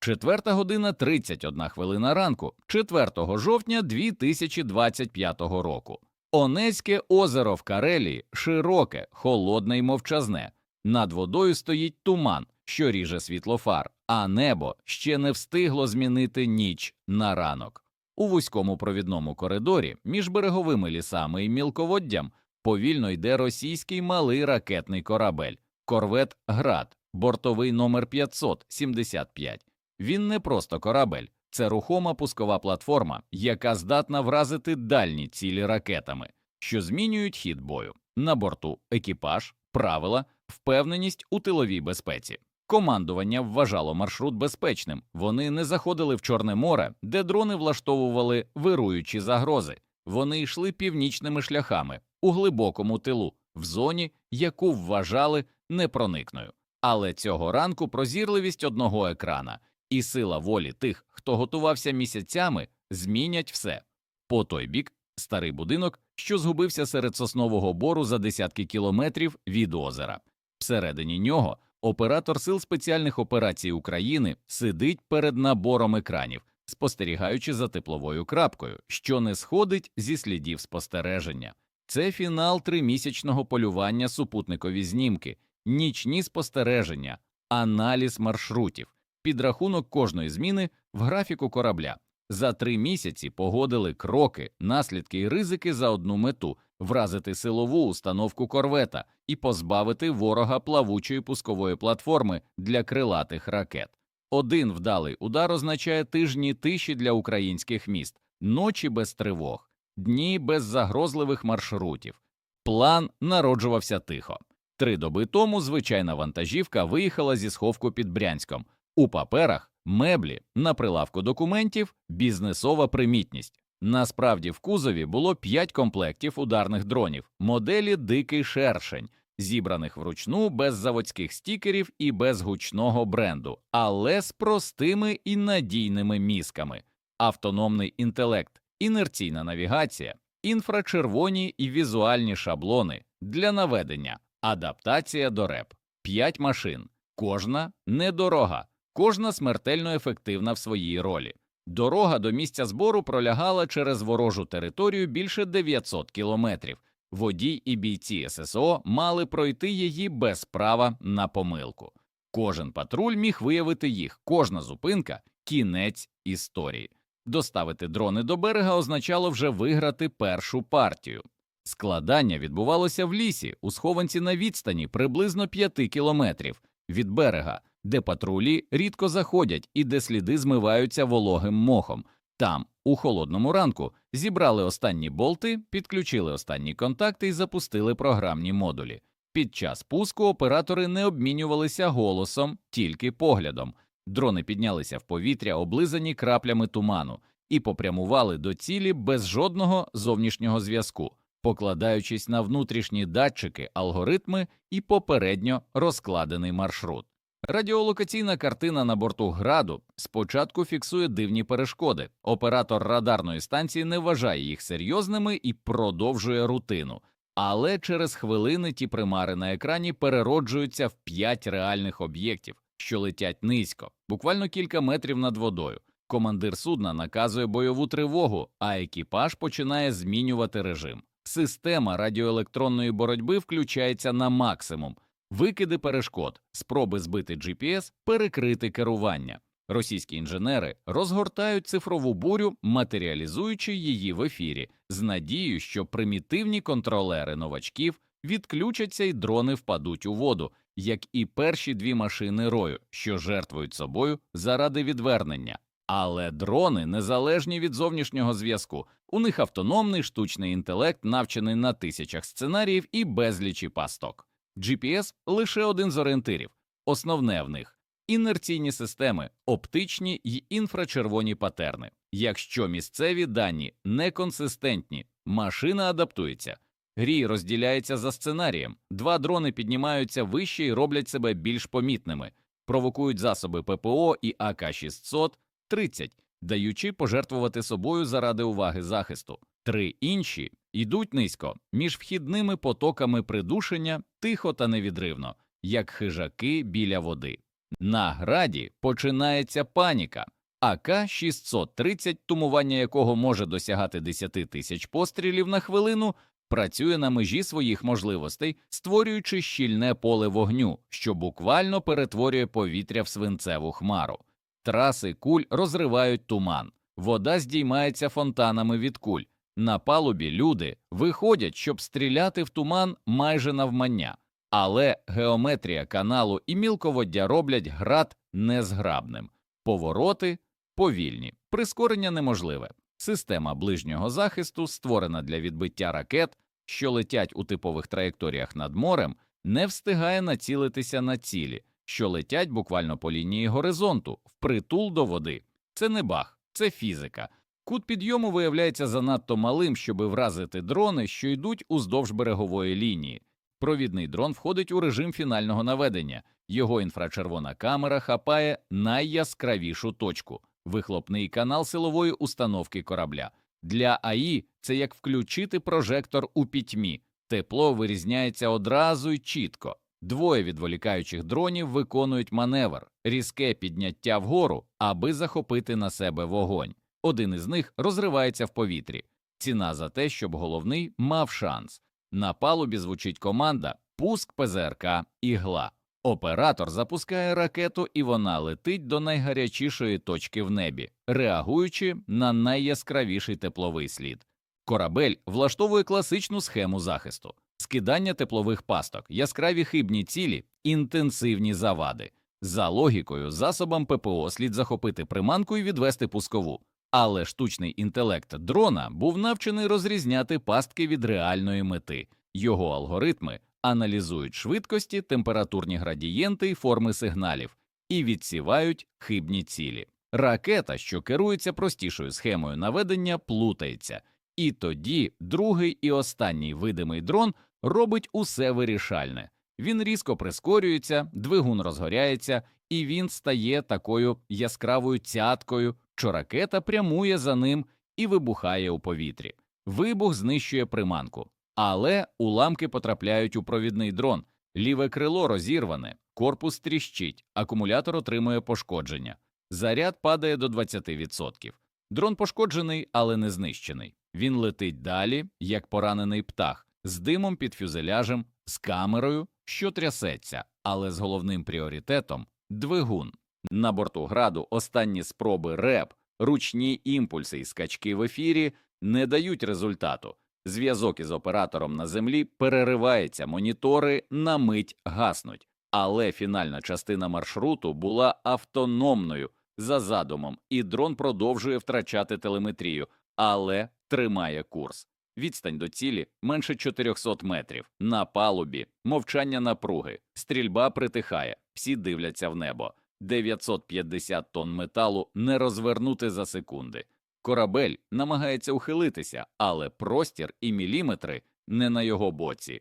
4 година 31 хвилина ранку, 4 жовтня 2025 року. Онецьке озеро в Карелії широке, холодне й мовчазне. Над водою стоїть туман, що ріже світлофар, а небо ще не встигло змінити ніч на ранок. У вузькому провідному коридорі між береговими лісами і мілководдям повільно йде російський малий ракетний корабель корвет Град, бортовий номер 575. Він не просто корабель, це рухома пускова платформа, яка здатна вразити дальні цілі ракетами, що змінюють хід бою. На борту екіпаж, правила, впевненість у тиловій безпеці. Командування вважало маршрут безпечним. Вони не заходили в Чорне море, де дрони влаштовували вируючі загрози. Вони йшли північними шляхами у глибокому тилу, в зоні, яку вважали непроникною. Але цього ранку прозірливість одного екрана і сила волі тих, хто готувався місяцями, змінять все. По той бік старий будинок, що згубився серед соснового бору за десятки кілометрів від озера. Всередині нього оператор сил спеціальних операцій України сидить перед набором екранів, спостерігаючи за тепловою крапкою, що не сходить зі слідів спостереження. Це фінал тримісячного полювання супутникові знімки, нічні спостереження, аналіз маршрутів, підрахунок кожної зміни в графіку корабля. За три місяці погодили кроки, наслідки і ризики за одну мету вразити силову установку корвета і позбавити ворога плавучої пускової платформи для крилатих ракет. Один вдалий удар означає тижні тиші для українських міст, ночі без тривог, дні без загрозливих маршрутів. План народжувався тихо. Три доби тому звичайна вантажівка виїхала зі сховку під Брянськом. У паперах меблі на прилавку документів, бізнесова примітність. Насправді в кузові було п'ять комплектів ударних дронів, моделі Дикий шершень, зібраних вручну без заводських стікерів і без гучного бренду, але з простими і надійними мізками, автономний інтелект, інерційна навігація, інфрачервоні і візуальні шаблони для наведення, адаптація до реп, п'ять машин, кожна недорога. Кожна смертельно ефективна в своїй ролі. Дорога до місця збору пролягала через ворожу територію більше 900 кілометрів. Водій і бійці ССО мали пройти її без права на помилку. Кожен патруль міг виявити їх, кожна зупинка кінець історії. Доставити дрони до берега означало вже виграти першу партію. Складання відбувалося в лісі, у схованці на відстані приблизно 5 кілометрів від берега де патрулі рідко заходять і де сліди змиваються вологим мохом. Там, у холодному ранку, зібрали останні болти, підключили останні контакти і запустили програмні модулі. Під час пуску оператори не обмінювалися голосом, тільки поглядом. Дрони піднялися в повітря, облизані краплями туману, і попрямували до цілі без жодного зовнішнього зв'язку, покладаючись на внутрішні датчики, алгоритми і попередньо розкладений маршрут. Радіолокаційна картина на борту граду спочатку фіксує дивні перешкоди. Оператор радарної станції не вважає їх серйозними і продовжує рутину. Але через хвилини ті примари на екрані перероджуються в п'ять реальних об'єктів, що летять низько, буквально кілька метрів над водою. Командир судна наказує бойову тривогу, а екіпаж починає змінювати режим. Система радіоелектронної боротьби включається на максимум. Викиди перешкод, спроби збити GPS, перекрити керування. Російські інженери розгортають цифрову бурю, матеріалізуючи її в ефірі, з надією, що примітивні контролери новачків відключаться і дрони впадуть у воду, як і перші дві машини рою, що жертвують собою заради відвернення. Але дрони незалежні від зовнішнього зв'язку. У них автономний штучний інтелект, навчений на тисячах сценаріїв і безлічі пасток. GPS – лише один з орієнтирів, основне в них інерційні системи, оптичні й інфрачервоні патерни. Якщо місцеві дані неконсистентні, машина адаптується. Грій розділяється за сценарієм, два дрони піднімаються вище і роблять себе більш помітними, провокують засоби ППО і АК-630, даючи пожертвувати собою заради уваги захисту. Три інші йдуть низько, між вхідними потоками придушення, тихо та невідривно, як хижаки біля води. На граді починається паніка. АК-630, тумування якого може досягати 10 тисяч пострілів на хвилину, працює на межі своїх можливостей, створюючи щільне поле вогню, що буквально перетворює повітря в свинцеву хмару. Траси куль розривають туман, вода здіймається фонтанами від куль. На палубі люди виходять, щоб стріляти в туман майже навмання, але геометрія каналу і мілководдя роблять град незграбним. Повороти повільні, прискорення неможливе. Система ближнього захисту, створена для відбиття ракет, що летять у типових траєкторіях над морем, не встигає націлитися на цілі, що летять буквально по лінії горизонту, впритул до води. Це не баг, це фізика. Кут підйому виявляється занадто малим, щоби вразити дрони, що йдуть уздовж берегової лінії. Провідний дрон входить у режим фінального наведення. Його інфрачервона камера хапає найяскравішу точку вихлопний канал силової установки корабля. Для АІ це як включити прожектор у пітьмі. Тепло вирізняється одразу й чітко. Двоє відволікаючих дронів виконують маневр, різке підняття вгору, аби захопити на себе вогонь. Один із них розривається в повітрі. Ціна за те, щоб головний мав шанс. На палубі звучить команда Пуск ПЗРК ігла. Оператор запускає ракету, і вона летить до найгарячішої точки в небі, реагуючи на найяскравіший тепловий слід. Корабель влаштовує класичну схему захисту: скидання теплових пасток, яскраві хибні цілі, інтенсивні завади. За логікою, засобам ППО слід захопити приманку і відвести пускову. Але штучний інтелект дрона був навчений розрізняти пастки від реальної мети. Його алгоритми аналізують швидкості, температурні градієнти і форми сигналів і відсівають хибні цілі. Ракета, що керується простішою схемою наведення, плутається, і тоді другий і останній видимий дрон робить усе вирішальне. Він різко прискорюється, двигун розгоряється, і він стає такою яскравою цяткою, що ракета прямує за ним і вибухає у повітрі. Вибух знищує приманку, але уламки потрапляють у провідний дрон, ліве крило розірване, корпус тріщить, акумулятор отримує пошкодження, заряд падає до 20%. Дрон пошкоджений, але не знищений. Він летить далі, як поранений птах, з димом під фюзеляжем, з камерою, що трясеться, але з головним пріоритетом двигун. На борту граду останні спроби РЕП, ручні імпульси і скачки в ефірі не дають результату. Зв'язок із оператором на землі переривається, монітори на мить гаснуть, але фінальна частина маршруту була автономною за задумом, і дрон продовжує втрачати телеметрію, але тримає курс. Відстань до цілі менше 400 метрів. На палубі мовчання напруги, стрільба притихає, всі дивляться в небо. 950 тонн металу не розвернути за секунди. Корабель намагається ухилитися, але простір і міліметри не на його боці.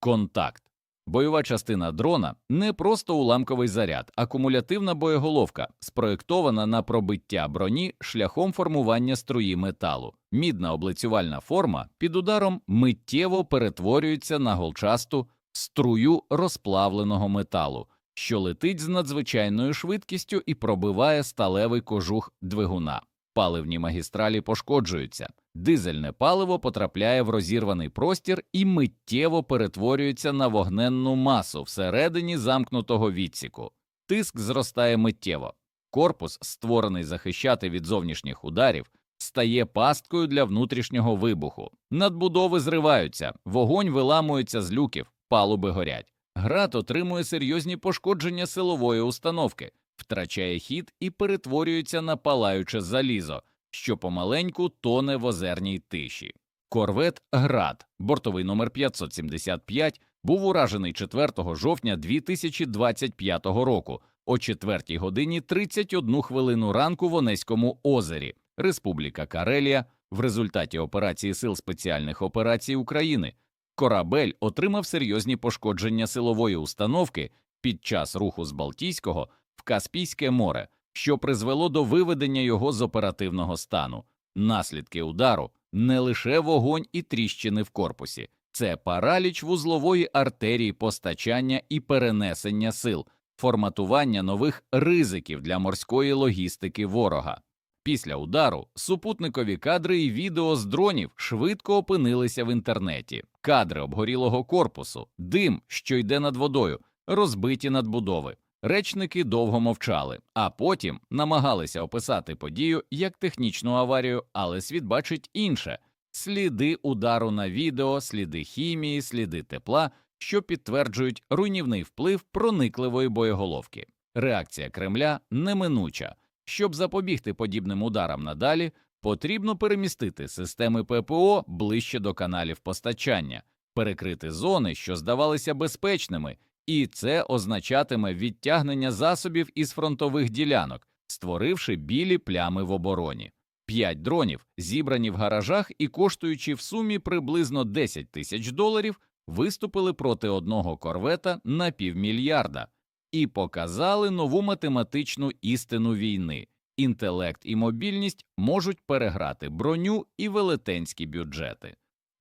Контакт. Бойова частина дрона не просто уламковий заряд, а кумулятивна боєголовка, спроєктована на пробиття броні шляхом формування струї металу. Мідна облицювальна форма під ударом миттєво перетворюється на голчасту струю розплавленого металу, що летить з надзвичайною швидкістю і пробиває сталевий кожух двигуна. Паливні магістралі пошкоджуються, дизельне паливо потрапляє в розірваний простір і миттєво перетворюється на вогненну масу всередині замкнутого відсіку. Тиск зростає миттєво. Корпус, створений захищати від зовнішніх ударів, стає пасткою для внутрішнього вибуху. Надбудови зриваються, вогонь виламується з люків, палуби горять. Град отримує серйозні пошкодження силової установки, втрачає хід і перетворюється на палаюче залізо, що помаленьку тоне в озерній тиші. Корвет Град, бортовий номер 575, був уражений 4 жовтня 2025 року о 4 годині 31 хвилину ранку в Онеському озері, Республіка Карелія, в результаті операції Сил спеціальних операцій України. Корабель отримав серйозні пошкодження силової установки під час руху з Балтійського в Каспійське море, що призвело до виведення його з оперативного стану. Наслідки удару не лише вогонь і тріщини в корпусі, це параліч вузлової артерії постачання і перенесення сил, форматування нових ризиків для морської логістики ворога. Після удару супутникові кадри і відео з дронів швидко опинилися в інтернеті. Кадри обгорілого корпусу, дим, що йде над водою, розбиті надбудови. Речники довго мовчали, а потім намагалися описати подію як технічну аварію, але світ бачить інше сліди удару на відео, сліди хімії, сліди тепла, що підтверджують руйнівний вплив проникливої боєголовки. Реакція Кремля неминуча. Щоб запобігти подібним ударам надалі, потрібно перемістити системи ППО ближче до каналів постачання, перекрити зони, що здавалися безпечними, і це означатиме відтягнення засобів із фронтових ділянок, створивши білі плями в обороні. П'ять дронів, зібрані в гаражах і коштуючи в сумі приблизно 10 тисяч доларів, виступили проти одного корвета на півмільярда і показали нову математичну істину війни. Інтелект і мобільність можуть переграти броню і велетенські бюджети.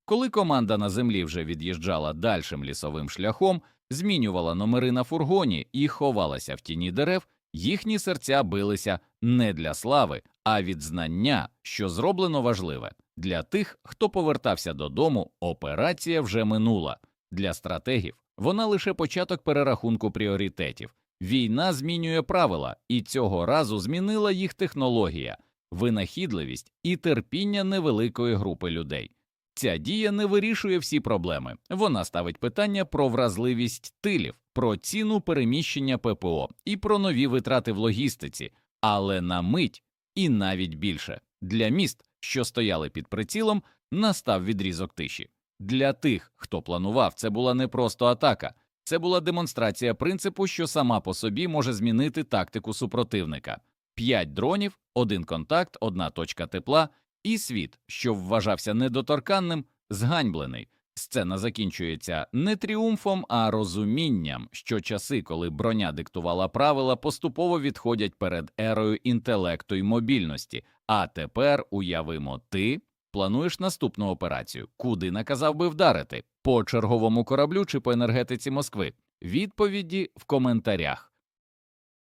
Коли команда на землі вже від'їжджала дальшим лісовим шляхом, змінювала номери на фургоні і ховалася в тіні дерев, їхні серця билися не для слави, а від знання, що зроблено важливе. Для тих, хто повертався додому, операція вже минула. Для стратегів вона лише початок перерахунку пріоритетів. Війна змінює правила, і цього разу змінила їх технологія, винахідливість і терпіння невеликої групи людей. Ця дія не вирішує всі проблеми. Вона ставить питання про вразливість тилів, про ціну переміщення ППО і про нові витрати в логістиці, але на мить і навіть більше для міст, що стояли під прицілом, настав відрізок тиші. Для тих, хто планував, це була не просто атака, це була демонстрація принципу, що сама по собі може змінити тактику супротивника. П'ять дронів, один контакт, одна точка тепла, і світ, що вважався недоторканним, зганьблений. Сцена закінчується не тріумфом, а розумінням, що часи, коли броня диктувала правила, поступово відходять перед ерою інтелекту і мобільності. А тепер уявимо, ти плануєш наступну операцію, куди наказав би вдарити по черговому кораблю чи по енергетиці Москви. Відповіді в коментарях.